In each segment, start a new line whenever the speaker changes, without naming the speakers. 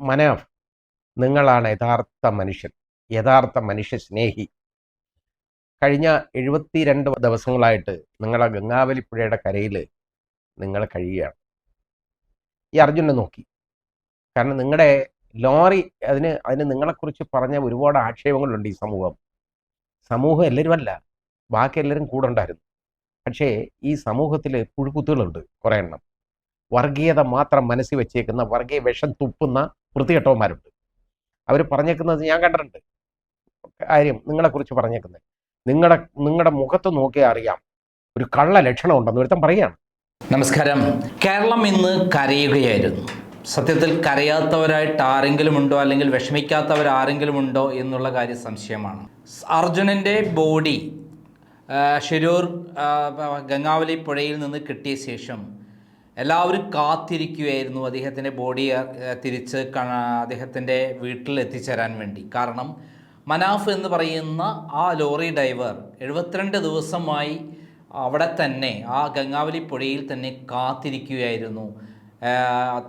മനാഫ് നിങ്ങളാണ് യഥാർത്ഥ മനുഷ്യൻ. യഥാർത്ഥ മനുഷ്യ സ്നേഹി. കഴിഞ്ഞ എഴുപത്തിരണ്ട് ദിവസങ്ങളായിട്ട് നിങ്ങളെ ഗംഗാവലിപ്പുഴയുടെ കരയിൽ നിങ്ങൾ കഴിയുകയാണ്. ഈ അർജുനെ നോക്കി. കാരണം നിങ്ങളുടെ ലോറി അതിന് അതിന് നിങ്ങളെക്കുറിച്ച് പറഞ്ഞ ഒരുപാട് ആക്ഷേപങ്ങളുണ്ട് ഈ സമൂഹം. സമൂഹം എല്ലാവരും അല്ല. ബാക്കി എല്ലാവരും കൂടെ ഉണ്ടായിരുന്നു. പക്ഷേ ഈ സമൂഹത്തിൽ പുഴുക്കുത്തുകളുണ്ട് കുറേ എണ്ണം. വർഗീയത മാത്രം മനസ്സിൽ വെച്ചേക്കുന്ന വർഗീയ വിഷം തുപ്പുന്ന വൃത്തികെട്ടവന്മാരുണ്ട്. അവർ പറഞ്ഞേക്കുന്നത് ഞാൻ കണ്ടിട്ടുണ്ട്. കാര്യം നിങ്ങളെക്കുറിച്ച് പറഞ്ഞേക്കുന്നത്. നിങ്ങളുടെ നിങ്ങളുടെ മുഖത്ത് നോക്കിയാൽ അറിയാം ഒരു കള്ള ലക്ഷണം ഉണ്ടെന്ന് ഒരുത്തം പറയുകയാണ്.
നമസ്കാരം. കേരളം ഇന്ന് കരയുകയായിരുന്നു. സത്യത്തിൽ കരയാത്തവരായിട്ട് ആരെങ്കിലും ഉണ്ടോ അല്ലെങ്കിൽ വിഷമിക്കാത്തവർ ആരെങ്കിലും ഉണ്ടോ എന്നുള്ള കാര്യം സംശയമാണ്. അർജുനന്റെ ബോഡി ഷിരൂർ ഗംഗാവലി പുഴയിൽ നിന്ന് കിട്ടിയ ശേഷം എല്ലാവരും കാത്തിരിക്കുകയായിരുന്നു അദ്ദേഹത്തിന്റെ ബോഡി തിരിച്ച് അദ്ദേഹത്തിന്റെ വീട്ടിൽ എത്തിച്ചേരാൻ വേണ്ടി. കാരണം മനാഫ് എന്ന് പറയുന്ന ആ ലോറി ഡ്രൈവർ എഴുപത്തിരണ്ട് ദിവസമായി അവിടെ തന്നെ ആ ഗംഗാവലി പുഴയിൽ തന്നെ കാത്തിരിക്കുകയായിരുന്നു.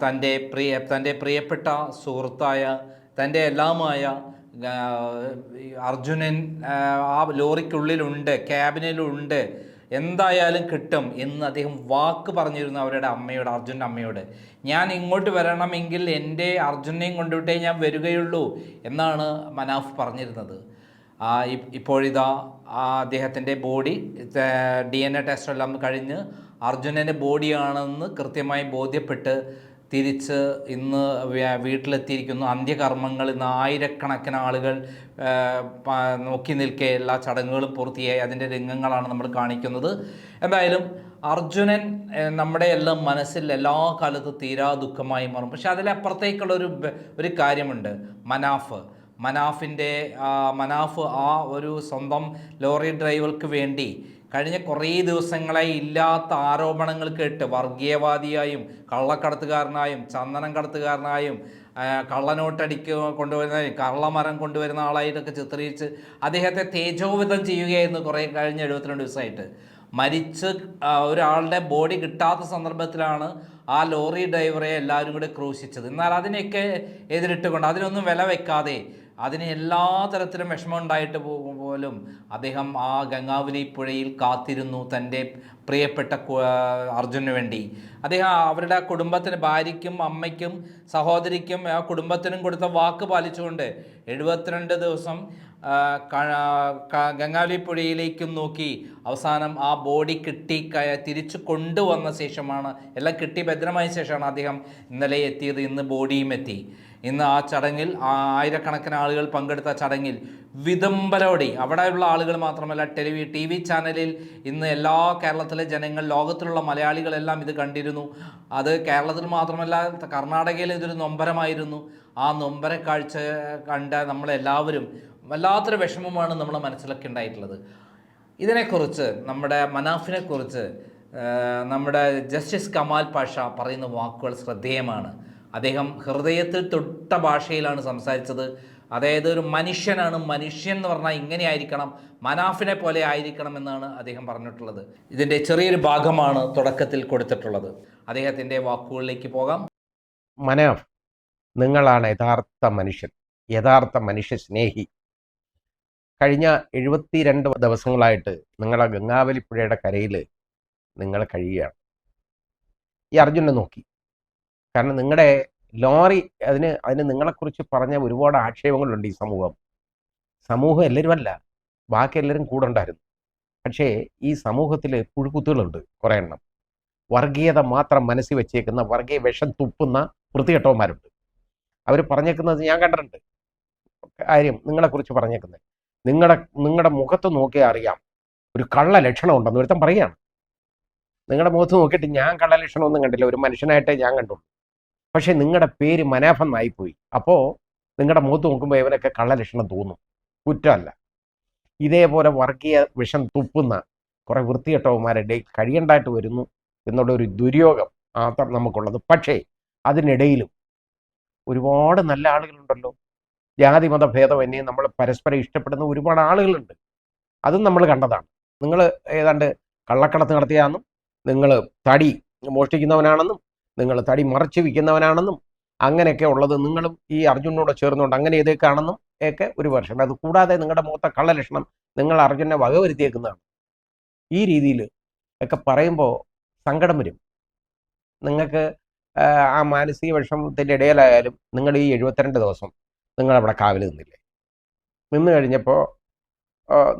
തന്റെ പ്രിയ തന്റെ പ്രിയപ്പെട്ട സുഹൃത്തായ തന്റെ എല്ലാമായ അർജുനൻ ആ ലോറിക്കുള്ളിലുണ്ട് ക്യാബിനിലുണ്ട്. എന്തായാലും കിട്ടും എന്ന് അദ്ദേഹം വാക്ക് പറഞ്ഞിരുന്നു അവരുടെ അമ്മയോട് അർജുന്റെ അമ്മയോട്. ഞാൻ ഇങ്ങോട്ട് വരണമെങ്കിൽ എന്റെ അർജുനെയും കൊണ്ടുവിട്ടേ ഞാൻ വരികയുള്ളൂ എന്നാണ് മനാഫ് പറഞ്ഞിരുന്നത്. ഇപ്പോഴിതാ അദ്ദേഹത്തിന്റെ body D N A test എല്ലാം കഴിഞ്ഞ് അർജുനന്റെ ബോഡിയാണെന്ന് കൃത്യമായി ബോധ്യപ്പെട്ട് തിരിച്ച് ഇന്ന് വീട്ടിലെത്തിയിരിക്കുന്നു. അന്ത്യകർമ്മങ്ങൾ ഇന്ന് ആയിരക്കണക്കിന് ആളുകൾ നോക്കി നിൽക്കെ എല്ലാ ചടങ്ങുകളും പൂർത്തിയായി. അതിന്റെ രംഗങ്ങളാണ് നമ്മൾ കാണിക്കുന്നത്. എന്തായാലും അർജുനൻ നമ്മുടെ എല്ലാം മനസ്സിൽ എല്ലാ കാലത്തും തീരാ ദുഃഖമായി മാറും. പക്ഷെ അതിലപ്പുറത്തേക്കുള്ള ഒരു ഒരു കാര്യമുണ്ട്. മനാഫ്. മനാഫിന്റെ മനാഫ് ആ ഒരു സ്വന്തം ലോറി ഡ്രൈവർക്ക് വേണ്ടി കഴിഞ്ഞ കുറേ ദിവസങ്ങളായി ഇല്ലാത്ത ആരോപണങ്ങൾ കേട്ട് വർഗീയവാദിയായും കള്ളക്കടത്തുകാരനായും ചന്ദനം കടത്തുകാരനായും കള്ളനോട്ടടിക്ക് കൊണ്ടുവരുന്ന കള്ളമരം കൊണ്ടുവരുന്ന ആളായിട്ടൊക്കെ ചിത്രീകരിച്ച് അദ്ദേഹത്തെ തേജോവിധം ചെയ്യുകയായിരുന്നു കുറേ കഴിഞ്ഞ എഴുപത്തിരണ്ട് ദിവസമായിട്ട്. മരിച്ച് ഒരാളുടെ ബോഡി കിട്ടാത്ത സന്ദർഭത്തിലാണ് ആ ലോറി ഡ്രൈവറെ എല്ലാവരും കൂടെ ക്രൂശിച്ചത്. എന്നാൽ അതിനെയൊക്കെ എതിരിട്ടുകൊണ്ട് അതിനൊന്നും വില വെക്കാതെ അതിന് എല്ലാ തരത്തിലും വിഷമം ഉണ്ടായിട്ട് പോലും അദ്ദേഹം ആ ഗംഗാവലി പുഴയിൽ കാത്തിരുന്നു തന്റെ പ്രിയപ്പെട്ട അർജുനു വേണ്ടി. അദ്ദേഹം അവരുടെ കുടുംബത്തിന് ഭാര്യയ്ക്കും അമ്മയ്ക്കും സഹോദരിക്കും ആ കുടുംബത്തിനും കൊടുത്ത വാക്ക് പാലിച്ചുകൊണ്ട് എഴുപത്തിരണ്ട് ദിവസം ആ, ക- ക- ഗംഗാവലി പുഴയിലേക്കും നോക്കി അവസാനം ആ ബോഡി കിട്ടി തിരിച്ചു കൊണ്ടുവന്ന ശേഷമാണ് എല്ലാം കിട്ടി ഭദ്രമായ ശേഷമാണ് അദ്ദേഹം ഇന്നലെ എത്തിയത് ഇന്ന് ബോഡിയും എത്തി. ഇന്ന് ആ ചടങ്ങിൽ ആയിരക്കണക്കിന് ആളുകൾ പങ്കെടുത്ത ചടങ്ങിൽ വിതംബലോടെ അവിടെയുള്ള ആളുകൾ മാത്രമല്ല ടെലിവി ടി വി ചാനലിൽ ഇന്ന് എല്ലാ കേരളത്തിലെ ജനങ്ങൾ ലോകത്തിലുള്ള മലയാളികളെല്ലാം ഇത് കണ്ടിരുന്നു. അത് കേരളത്തിൽ മാത്രമല്ല കർണാടകയിൽ ഇതൊരു നൊമ്പരമായിരുന്നു. ആ നൊമ്പര കാഴ്ച കണ്ട നമ്മളെല്ലാവരും വല്ലാത്തൊരു വിഷമമാണ് നമ്മുടെ മനസ്സിലൊക്കെ ഉണ്ടായിട്ടുള്ളത്. ഇതിനെക്കുറിച്ച് നമ്മുടെ മനാഫിനെക്കുറിച്ച് നമ്മുടെ ജസ്റ്റിസ് കമാൽ പാഷ പറയുന്ന വാക്കുകൾ ശ്രദ്ധേയമാണ്. അദ്ദേഹം ഹൃദയത്തിൽ തൊട്ട ഭാഷയിലാണ് സംസാരിച്ചത്. അതായത് ഒരു മനുഷ്യനാണ് മനുഷ്യൻ എന്ന് പറഞ്ഞാൽ ഇങ്ങനെ ആയിരിക്കണം മനാഫിനെ പോലെ ആയിരിക്കണം എന്നാണ് അദ്ദേഹം പറഞ്ഞിട്ടുള്ളത്. ഇതിന്റെ ചെറിയൊരു ഭാഗമാണ് തുടക്കത്തിൽ കൊടുത്തിട്ടുള്ളത്. അദ്ദേഹത്തിന്റെ വാക്കുകളിലേക്ക് പോകാം.
മനാഫ് നിങ്ങളാണ് യഥാർത്ഥ മനുഷ്യൻ യഥാർത്ഥ മനുഷ്യ സ്നേഹി കഴിഞ്ഞ എഴുപത്തിരണ്ട് ദിവസങ്ങളായിട്ട് നിങ്ങളെ ഗംഗാവലിപ്പുഴയുടെ കരയിൽ നിങ്ങൾ കഴിയുകയാണ്. ഈ അർജുനെ നോക്കി. കാരണം നിങ്ങളുടെ ലോറി അതിന് അതിന് നിങ്ങളെക്കുറിച്ച് പറഞ്ഞ ഒരുപാട് ആക്ഷേപങ്ങളുണ്ട് ഈ സമൂഹം. സമൂഹം എല്ലാവരും അല്ല ബാക്കി എല്ലാവരും കൂടെ ഉണ്ടായിരുന്നു. പക്ഷേ ഈ സമൂഹത്തിൽ പുഴുക്കുത്തുകളുണ്ട് കുറേ എണ്ണം. വർഗീയത മാത്രം മനസ്സിൽ വെച്ചേക്കുന്ന വർഗീയ വിഷം തുപ്പുന്ന വൃത്തികെട്ടവന്മാരുണ്ട്. അവർ പറഞ്ഞേക്കുന്നത് ഞാൻ കണ്ടിട്ടുണ്ട്. കാര്യം നിങ്ങളെക്കുറിച്ച് പറഞ്ഞേക്കുന്നത്. നിങ്ങളുടെ നിങ്ങളുടെ മുഖത്ത് നോക്കിയാൽ അറിയാം. ഒരു കള്ള ലക്ഷണം ഉണ്ടെന്ന് ഒരുത്തം പറയുകയാണ്. നിങ്ങളുടെ മുഖത്ത് നോക്കിയിട്ട് ഞാൻ കള്ള ലക്ഷണമൊന്നും കണ്ടില്ല. ഒരു മനുഷ്യനായിട്ടേ ഞാൻ കണ്ടുള്ളൂ. പക്ഷേ നിങ്ങളുടെ പേര് മനാഫം ആയിപ്പോയി അപ്പോൾ നിങ്ങളുടെ മുഖത്ത് നോക്കുമ്പോൾ ഇവനൊക്കെ കള്ള ലക്ഷണം തോന്നും. കുറ്റമല്ല. ഇതേപോലെ വർഗീയ വിഷം തുപ്പുന്ന കുറേ വൃത്തികെട്ടവന്മാരുടെ കഴിയണ്ടായിട്ട് വരുന്നു എന്നുള്ള ഒരു ദുര്യോഗം മാത്രം നമുക്കുള്ളത്. പക്ഷേ അതിനിടയിലും ഒരുപാട് നല്ല ആളുകളുണ്ടല്ലോ. ജാതി മത ഭേദമന്യേ നമ്മൾ പരസ്പരം ഇഷ്ടപ്പെടുന്ന ഒരുപാട് ആളുകളുണ്ട്. അതും നമ്മൾ കണ്ടതാണ്. നിങ്ങൾ ഏതാണ്ട് കള്ളക്കടത്ത് നടത്തിയാണെന്നും നിങ്ങൾ തടി മോഷ്ടിക്കുന്നവനാണെന്നും നിങ്ങൾ തടി മറച്ചു വിൽക്കുന്നവനാണെന്നും അങ്ങനെയൊക്കെ ഉള്ളത് നിങ്ങളും ഈ അർജുനോട് ചേർന്നുകൊണ്ട് അങ്ങനെ ഏതൊക്കെയാണെന്നും ഒക്കെ ഒരു വർഷം അത് കൂടാതെ നിങ്ങളുടെ മുഖത്തെ കള്ളലക്ഷണം നിങ്ങൾ അർജുനെ വകവരുത്തിയേക്കുന്നതാണ്. ഈ രീതിയിൽ ഒക്കെ പറയുമ്പോൾ സങ്കടം വരും. നിങ്ങൾക്ക് ആ, ആ മാനസിക വിഷമത്തിന്റെ ഇടയിലായാലും നിങ്ങൾ ഈ എഴുപത്തിരണ്ട് ദിവസം നിങ്ങൾ കാവിൽ നിന്നില്ലേ? നിന്ന് കഴിഞ്ഞപ്പോൾ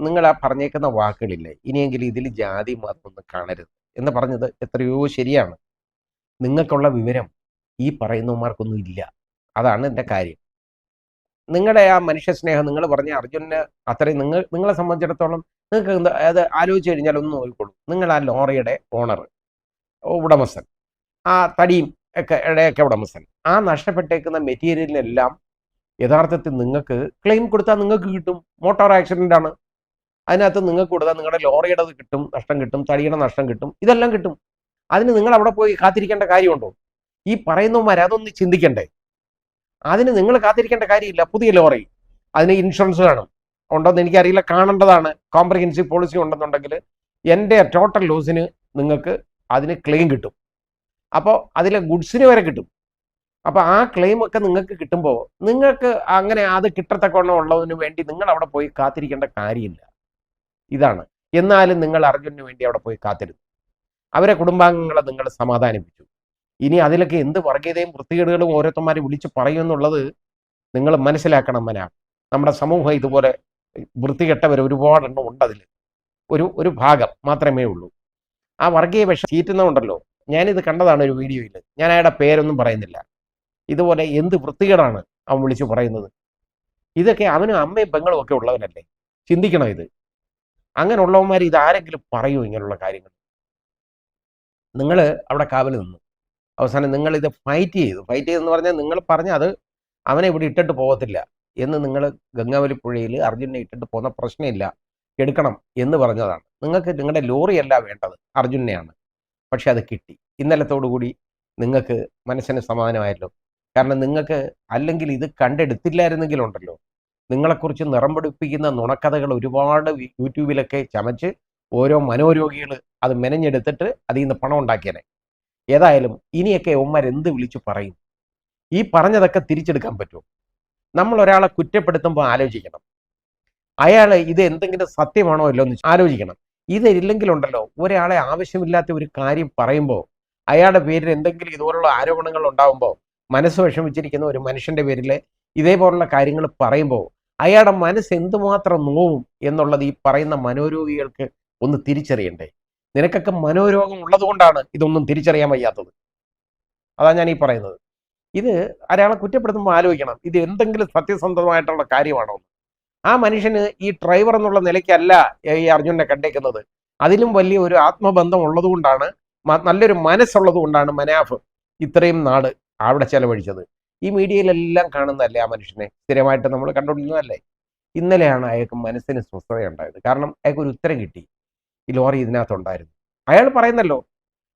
നിങ്ങൾ ആ പറഞ്ഞേക്കുന്ന വാക്കുകളില്ലേ ഇനിയെങ്കിലും ഇതിൽ ജാതി മതം കാണരുത് എന്ന് പറഞ്ഞത് എത്രയോ ശരിയാണ്. നിങ്ങൾക്കുള്ള വിവരം ഈ പറയുന്നവന്മാർക്കൊന്നും ഇല്ല. അതാണ് എന്റെ കാര്യം. നിങ്ങളുടെ ആ മനുഷ്യ സ്നേഹം നിങ്ങൾ പറഞ്ഞ അർജുനന് അത്രയും നിങ്ങൾ നിങ്ങളെ സംബന്ധിച്ചിടത്തോളം നിങ്ങൾക്ക് അത് ആലോചിച്ച് കഴിഞ്ഞാൽ ഒന്ന് നോക്കിക്കോളൂ. നിങ്ങൾ ആ ലോറിയുടെ ഓണർ ഉടമസ്ഥൻ ആ തടിയും ഒക്കെ ഇടയൊക്കെ ഉടമസ്ഥൻ ആ നഷ്ടപ്പെട്ടേക്കുന്ന മെറ്റീരിയലിനെല്ലാം യഥാർത്ഥത്തിൽ നിങ്ങൾക്ക് ക്ലെയിം കൊടുത്താൽ നിങ്ങൾക്ക് കിട്ടും. മോട്ടോർ ആക്സിഡന്റ് ആണ്. അതിനകത്ത് നിങ്ങൾക്ക് കൊടുത്താൽ നിങ്ങളുടെ ലോറിയുടെ കിട്ടും നഷ്ടം കിട്ടും തടിയുടെ നഷ്ടം കിട്ടും ഇതെല്ലാം കിട്ടും. അതിന് നിങ്ങൾ അവിടെ പോയി കാത്തിരിക്കേണ്ട കാര്യമുണ്ടോ? ഈ പറയുന്നവന്മാർ അതൊന്ന് ചിന്തിക്കണ്ടേ? അതിന് നിങ്ങൾ കാത്തിരിക്കേണ്ട കാര്യമില്ല. പുതിയ ലോറി. അതിന് ഇൻഷുറൻസ് വേണം. ഉണ്ടോന്ന് എനിക്കറിയില്ല. കാണേണ്ടതാണ്. കോംപ്രിഹെൻസീവ് പോളിസി ഉണ്ടെന്നുണ്ടെങ്കിൽ എന്റെ ടോട്ടൽ ലോസിന് നിങ്ങൾക്ക് അതിന് ക്ലെയിം കിട്ടും. അപ്പോൾ അതിലെ ഗുഡ്സിന് വരെ കിട്ടും. അപ്പോൾ ആ ക്ലെയിം ഒക്കെ നിങ്ങൾക്ക് കിട്ടുമ്പോൾ നിങ്ങൾക്ക് അങ്ങനെ അത് കിട്ടത്തക്കവണ്ണം ഉള്ളതിന് വേണ്ടി നിങ്ങൾ അവിടെ പോയി കാത്തിരിക്കേണ്ട കാര്യമില്ല. ഇതാണ്. എന്നാലും നിങ്ങൾ അർജുനന് വേണ്ടി അവിടെ പോയി കാത്തിരുന്നു. അവരെ കുടുംബാംഗങ്ങളെ നിങ്ങൾ സമാധാനിപ്പിച്ചു. ഇനി അതിലൊക്കെ എന്ത് വർഗീയതയും വൃത്തികേടുകളും ഓരോരുത്തന്മാരെ വിളിച്ച് പറയുമെന്നുള്ളത് നിങ്ങൾ മനസ്സിലാക്കണം മന. നമ്മുടെ സമൂഹം ഇതുപോലെ വൃത്തികെട്ടവർ ഒരുപാടെണ്ണം ഉണ്ട് അതിൽ ഒരു ഒരു ഭാഗം മാത്രമേ ഉള്ളൂ. ആ വർഗീയ വിഷം ചീറ്റുന്നുണ്ടല്ലോ ഞാനിത് കണ്ടതാണ് ഒരു വീഡിയോയിൽ ഞാൻ അയാളുടെ പേരൊന്നും പറയുന്നില്ല. ഇതുപോലെ എന്ത് വൃത്തികേടാണ് അവൻ വിളിച്ചു പറയുന്നത്? ഇതൊക്കെ അവനും അമ്മയും പെങ്ങളും ഒക്കെ ഉള്ളവനല്ലേ ചിന്തിക്കണം ഇത്? അങ്ങനെയുള്ളവന്മാർ ഇത് ആരെങ്കിലും പറയൂ ഇങ്ങനെയുള്ള കാര്യങ്ങൾ? നിങ്ങൾ അവിടെ കാവൽ നിന്നു. അവസാനം നിങ്ങൾ ഇത് ഫൈറ്റ് ചെയ്തു. ഫൈറ്റ് ചെയ്തെന്ന് പറഞ്ഞാൽ നിങ്ങൾ പറഞ്ഞ അത് അവനെ ഇവിടെ ഇട്ടിട്ട് പോകത്തില്ല എന്ന് നിങ്ങൾ ഗംഗാവലി പുഴയിൽ അർജുനെ ഇട്ടിട്ട് പോകുന്ന പ്രശ്നമില്ല. എടുക്കണം എന്ന് പറഞ്ഞതാണ്. നിങ്ങൾക്ക് നിങ്ങളുടെ ലോറിയല്ല വേണ്ടത്. അർജുനെയാണ്. പക്ഷെ അത് കിട്ടി. ഇന്നലത്തോടുകൂടി നിങ്ങൾക്ക് മനസ്സിന് സമാധാനമായല്ലോ. കാരണം നിങ്ങൾക്ക് അല്ലെങ്കിൽ ഇത് കണ്ടെടുത്തില്ലായിരുന്നെങ്കിലുണ്ടല്ലോ. നിങ്ങളെക്കുറിച്ച് നിറം പിടിപ്പിക്കുന്ന നുണക്കഥകൾ ഒരുപാട് യൂട്യൂബിലൊക്കെ ചമച്ച് ഓരോ മനോരോഗികൾ അത് മെനഞ്ഞെടുത്തിട്ട് അതിൽ നിന്ന് പണം ഉണ്ടാക്കിയനെ. ഏതായാലും ഇനിയൊക്കെ എന്ത് വിളിച്ചു പറയും? ഈ പറഞ്ഞതൊക്കെ തിരിച്ചെടുക്കാൻ പറ്റുമോ? നമ്മൾ ഒരാളെ കുറ്റപ്പെടുത്തുമ്പോൾ ആലോചിക്കണം. അയാൾ ഇത് എന്തെങ്കിലും സത്യമാണോ അല്ലോ എന്ന് ആലോചിക്കണം. ഇതില്ലെങ്കിലുണ്ടല്ലോ ഒരാളെ ആവശ്യമില്ലാത്ത ഒരു കാര്യം പറയുമ്പോൾ അയാളുടെ പേരിൽ എന്തെങ്കിലും ഇതുപോലുള്ള ആരോപണങ്ങൾ ഉണ്ടാകുമ്പോൾ മനസ്സ് വിഷമിച്ചിരിക്കുന്ന ഒരു മനുഷ്യന്റെ പേരിൽ ഇതേപോലുള്ള കാര്യങ്ങൾ പറയുമ്പോൾ അയാളുടെ മനസ്സ് എന്തുമാത്രം നോവും എന്നുള്ളത് ഈ പറയുന്ന മനോരോഗികൾക്ക് ഒന്ന് തിരിച്ചറിയണ്ടേ? നിനക്കൊക്കെ മനോരോഗം ഉള്ളതുകൊണ്ടാണ് ഇതൊന്നും തിരിച്ചറിയാൻ വയ്യാത്തത്. അതാ ഞാൻ ഈ പറയുന്നത്. ഇത് ഒരാളെ കുറ്റപ്പെടുത്തുമ്പോൾ ആലോചിക്കണം. ഇത് എന്തെങ്കിലും സത്യസന്ധമായിട്ടുള്ള കാര്യമാണോ? ആ മനുഷ്യന് ഈ ഡ്രൈവർ എന്നുള്ള നിലയ്ക്കല്ല ഈ അർജുനെ കണ്ടേക്കുന്നത്. അതിലും വലിയ ഒരു ആത്മബന്ധം ഉള്ളതുകൊണ്ടാണ് നല്ലൊരു മനസ്സുള്ളത് കൊണ്ടാണ് മനാഫ് ഇത്രയും നാട് അവിടെ ചെലവഴിച്ചത്. ഈ മീഡിയയിലെല്ലാം കാണുന്നതല്ലേ ആ മനുഷ്യനെ? സ്ഥിരമായിട്ട് നമ്മൾ കണ്ടുകൊണ്ടിരുന്നതല്ലേ? ഇന്നലെയാണ് അയാൾക്ക് മനസ്സിന് സ്വസ്ഥതയുണ്ടായത് കാരണം അയാൾക്ക് ഒരു ഉത്തരം കിട്ടി. ഈ ലോറി ഇതിനകത്തുണ്ടായിരുന്നു അയാൾ പറയുന്നല്ലോ.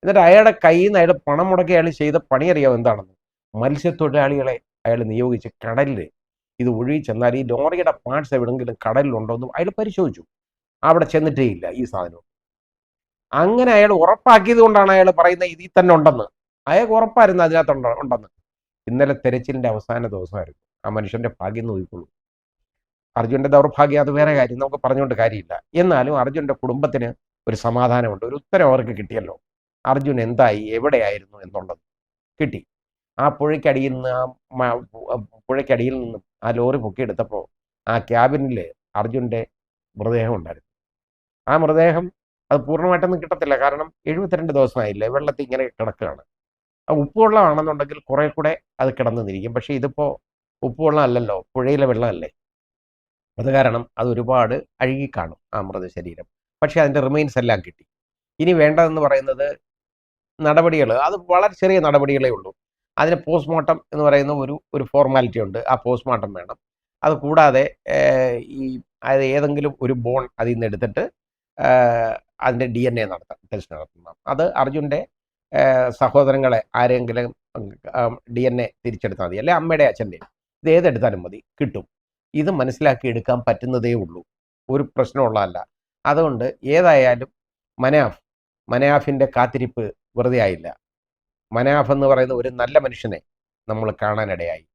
എന്നിട്ട് അയാളുടെ കയ്യിൽ നിന്ന് അയാൾ പണം മുടക്കി അയാൾ ചെയ്ത പണി അറിയാം എന്താണെന്ന്? മത്സ്യത്തൊഴിലാളികളെ അയാൾ നിയോഗിച്ച് കടലിൽ ഇത് ഒഴുകി ചെന്നാൽ ഈ ലോറിയുടെ പാർട്സ് എവിടെങ്കിലും കടലിലുണ്ടോ എന്നും അയാൾ പരിശോധിച്ചു. അവിടെ ചെന്നിട്ടേ ഇല്ല ഈ സാധനം. അങ്ങനെ അയാൾ ഉറപ്പാക്കിയത് കൊണ്ടാണ് അയാൾ പറയുന്നത് ഇതിൽ തന്നെ ഉണ്ടെന്ന്. അയാൾക്ക് ഉറപ്പായിരുന്നു അതിനകത്ത് ഉണ്ടെന്ന്. ഇന്നലെ തെരച്ചിലിന്റെ അവസാന ദിവസമായിരുന്നു. ആ മനുഷ്യന്റെ ഭാഗ്യം നോക്കിക്കൊള്ളൂ അർജുന്റെ ദൗർഭാഗ്യം അത് വേറെ കാര്യം. നമുക്ക് പറഞ്ഞുകൊണ്ട് കാര്യമില്ല. എന്നാലും അർജുന്റെ കുടുംബത്തിന് ഒരു സമാധാനമുണ്ട്. ഒരു ഉത്തരം അവർക്ക് കിട്ടിയല്ലോ. അർജുൻ എന്തായി എവിടെയായിരുന്നു എന്നുള്ളത് കിട്ടി. ആ പുഴയ്ക്കടിയിൽ നിന്ന് ആ പുഴയ്ക്കടിയിൽ നിന്നും ആ ലോറി പൊക്കിയെടുത്തപ്പോൾ ആ ക്യാബിനിൽ അർജുന്റെ മൃതദേഹം ഉണ്ടായിരുന്നു. ആ മൃതദേഹം അത് പൂർണമായിട്ടൊന്നും കിട്ടത്തില്ല. കാരണം എഴുപത്തിരണ്ട് ദിവസമായില്ലേ വെള്ളത്തിൽ ഇങ്ങനെ കിടക്കുകയാണ്. ഉപ്പുവെള്ളമാണെന്നുണ്ടെങ്കിൽ കുറെ കൂടെ അത് കിടന്നു നിന്നിരിക്കും പക്ഷേ ഇതിപ്പോൾ ഉപ്പുവെള്ളം അല്ലല്ലോ പുഴയിലെ വെള്ളമല്ലേ? അത് കാരണം അത് ഒരുപാട് അഴുകി കാണും ആ മൃതശരീരം. പക്ഷേ അതിന്റെ റിമൈൻസ് എല്ലാം കിട്ടി. ഇനി വേണ്ടതെന്ന് പറയുന്നത് നടപടികൾ അത് വളരെ ചെറിയ നടപടികളേ ഉള്ളൂ. അതിന് പോസ്റ്റ്മോർട്ടം എന്ന് പറയുന്ന ഒരു ഒരു ഫോർമാലിറ്റി ഉണ്ട്. ആ പോസ്റ്റ്മോർട്ടം വേണം. അത് കൂടാതെ ഈ അത് ഏതെങ്കിലും ഒരു ബോൺ അതിൽ നിന്ന് എടുത്തിട്ട് അതിന്റെ ഡി എൻ എ നടത്താം. ടെസ്റ്റ് നടത്തണം അത് അർജുന്റെ സഹോദരങ്ങളെ ആരെങ്കിലും ഡി എൻ എ തിരിച്ചെടുത്താൽ മതി. അല്ലെ അമ്മയുടെ അച്ഛന്റെ ഇത് ഏതെടുത്താലും മതി. കിട്ടും. ഇത് മനസ്സിലാക്കി എടുക്കാൻ പറ്റുന്നതേ ഉള്ളൂ. ഒരു പ്രശ്നമുള്ളതല്ല. അതുകൊണ്ട് ഏതായാലും മനാഫ് മനാഫിന്റെ കാത്തിരിപ്പ് വെറുതെ ആയില്ല. മനാഫ് എന്ന് പറയുന്ന ഒരു നല്ല മനുഷ്യനെ നമ്മൾ കാണാനിടയായി.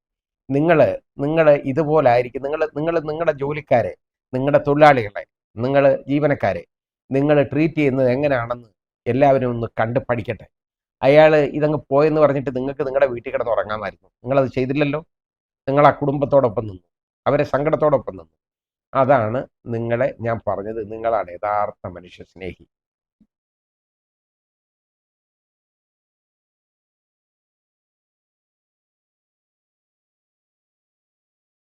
നിങ്ങൾ നിങ്ങൾ ഇതുപോലായിരിക്കും. നിങ്ങൾ നിങ്ങൾ നിങ്ങളുടെ ജോലിക്കാരെ നിങ്ങളുടെ തൊഴിലാളികളെ നിങ്ങൾ ജീവനക്കാരെ നിങ്ങൾ ട്രീറ്റ് ചെയ്യുന്നത് എങ്ങനെയാണെന്ന് എല്ലാവരും ഒന്ന് കണ്ട് പഠിക്കട്ടെ. അയാൾ ഇതങ്ങ് പോയെന്ന് പറഞ്ഞിട്ട് നിങ്ങൾക്ക് നിങ്ങളുടെ വീട്ടിൽ കിടന്ന് ഉറങ്ങാമായിരുന്നു. നിങ്ങളത് ചെയ്തില്ലല്ലോ. നിങ്ങൾ ആ കുടുംബത്തോടൊപ്പം നിന്നു. അവരെ സങ്കടത്തോടൊപ്പം നിന്നു. അതാണ് നിങ്ങളെ ഞാൻ പറഞ്ഞത്. നിങ്ങളാണ് യഥാർത്ഥ മനുഷ്യ സ്നേഹി.